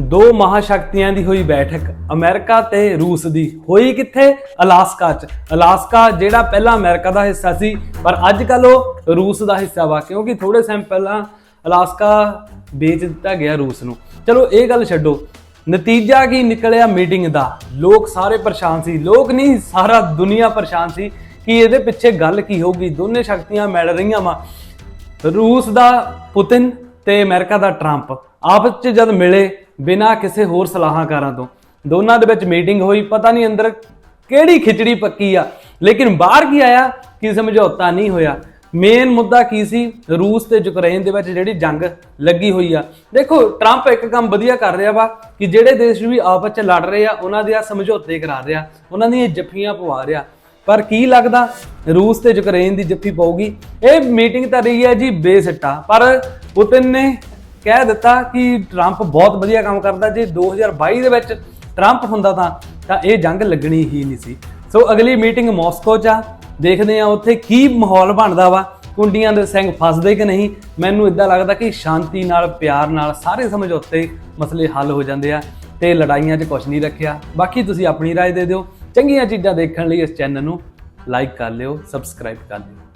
ਦੋ ਮਹਾਸ਼ਕਤੀਆਂ ਦੀ ਹੋਈ ਬੈਠਕ, ਅਮਰੀਕਾ ਤੇ ਰੂਸ ਦੀ। ਹੋਈ ਕਿੱਥੇ? ਅਲਾਸਕਾ 'ਚ। ਅਲਾਸਕਾ ਜਿਹੜਾ ਪਹਿਲਾਂ ਅਮਰੀਕਾ ਦਾ ਹਿੱਸਾ ਸੀ, ਪਰ ਅੱਜ ਕੱਲ ਉਹ ਰੂਸ ਦਾ ਹਿੱਸਾ ਵਾ, ਕਿਉਂਕਿ ਥੋੜੇ ਸਮਾਂ ਪਹਿਲਾਂ ਅਲਾਸਕਾ ਵੇਚ ਦਿੱਤਾ ਗਿਆ ਰੂਸ ਨੂੰ। ਚਲੋ, ਇਹ ਗੱਲ ਛੱਡੋ। ਨਤੀਜਾ ਕੀ ਨਿਕਲਿਆ ਮੀਟਿੰਗ ਦਾ? ਲੋਕ ਸਾਰੇ ਪਰੇਸ਼ਾਨ ਸੀ। ਲੋਕ ਨਹੀਂ, ਸਾਰਾ ਦੁਨੀਆ ਪਰੇਸ਼ਾਨ ਸੀ ਕਿ ਇਹਦੇ ਪਿੱਛੇ ਗੱਲ ਕੀ ਹੋਊਗੀ। ਦੋਨੇ ਸ਼ਕਤੀਆਂ ਮਿਲ ਰਹੀਆਂ ਵਾ। ਰੂਸ ਦਾ ਪੁਤਿਨ ਤੇ ਅਮਰੀਕਾ ਦਾ ਟਰੰਪ। ਆਪਸ 'ਚ ਜਦ ਮਿਲੇ ਬਿਨਾਂ ਕਿਸੇ ਹੋਰ ਸਲਾਹਾਕਾਰਾਂ ਤੋਂ। ਦੋਨਾਂ ਦੇ ਵਿੱਚ ਮੀਟਿੰਗ ਹੋਈ, ਪਤਾ ਨਹੀਂ ਅੰਦਰ ਕਿਹੜੀ ਖਿਚੜੀ ਪੱਕੀ ਆ। ਲੇਕਿਨ ਬਾਹਰ ਕੀ ਆਇਆ? ਕਿ ਸਮਝੌਤਾ ਨਹੀਂ ਹੋਇਆ। ਮੇਨ ਮੁੱਦਾ ਕੀ ਸੀ? ਰੂਸ ਤੇ ਯੂਕਰੇਨ ਦੇ ਵਿੱਚ ਜਿਹੜੀ ਜੰਗ ਲੱਗੀ ਹੋਈ ਆ। ਦੇਖੋ ਟਰੰਪ ਇੱਕ ਕੰਮ ਵਧੀਆ ਕਰ ਰਿਹਾ ਵਾ ਕਿ ਜਿਹੜੇ ਦੇਸ਼ ਵੀ ਆਪਸ 'ਚ ਲੜ ਰਹੇ ਆ, ਉਹਨਾਂ ਦੇ ਆ ਸਮਝੌਤੇ ਕਰਾ ਰਿਹਾ। ਉਹਨਾਂ ਦੀਆਂ ਜੱਫੀਆਂ ਪਵਾ ਰਿਹਾ। ਪਰ ਕੀ ਲੱਗਦਾ? ਰੂਸ ਤੇ ਯੂਕਰੇਨ ਦੀ ਜੱਫੀ ਪਊਗੀ। ਇਹ ਮੀਟਿੰਗ ਤਾਂ ਰਹੀ ਹੈ ਜੀ ਬੇਸਿੱਟਾ। ਪਰ ਪੁਤਿਨ ਨੇ ਕਹਿ ਦਿੱਤਾ ਕਿ ਟਰੰਪ ਬਹੁਤ ਵਧੀਆ ਕੰਮ ਕਰਦਾ ਜੇ 2022 ਦੇ ਵਿੱਚ ਟਰੰਪ ਹੁੰਦਾ ਤਾਂ ਤਾਂ ਇਹ ਜੰਗ ਲੱਗਣੀ ਹੀ ਨਹੀਂ ਸੀ ਸੋ ਅਗਲੀ ਮੀਟਿੰਗ ਮਾਸਕੋ 'ਚ ਆ ਦੇਖਦੇ ਆ ਉੱਥੇ ਕੀ ਮਾਹੌਲ ਬਣਦਾ ਵਾ ਕੁੰਡੀਆਂ ਦੇ ਸਿੰਘ ਫਸਦੇ ਕਿ ਨਹੀਂ ਮੈਨੂੰ ਇਦਾਂ ਲੱਗਦਾ ਕਿ ਸ਼ਾਂਤੀ ਨਾਲ ਪਿਆਰ ਨਾਲ ਸਾਰੇ ਸਮਝੌਤੇ ਮਸਲੇ ਹੱਲ ਹੋ ਜਾਂਦੇ ਆ ਤੇ ਲੜਾਈਆਂ 'ਚ ਕੁਝ ਨਹੀਂ ਰੱਖਿਆ ਬਾਕੀ ਤੁਸੀਂ ਆਪਣੀ رائے ਦੇ ਦਿਓ ਚੰਗੀਆਂ ਚੀਜ਼ਾਂ ਦੇਖਣ ਲਈ ਇਸ ਚੈਨਲ ਨੂੰ ਲਾਈਕ ਕਰ ਲਿਓ ਸਬਸਕ੍ਰਾਈਬ ਕਰ ਲਿਓ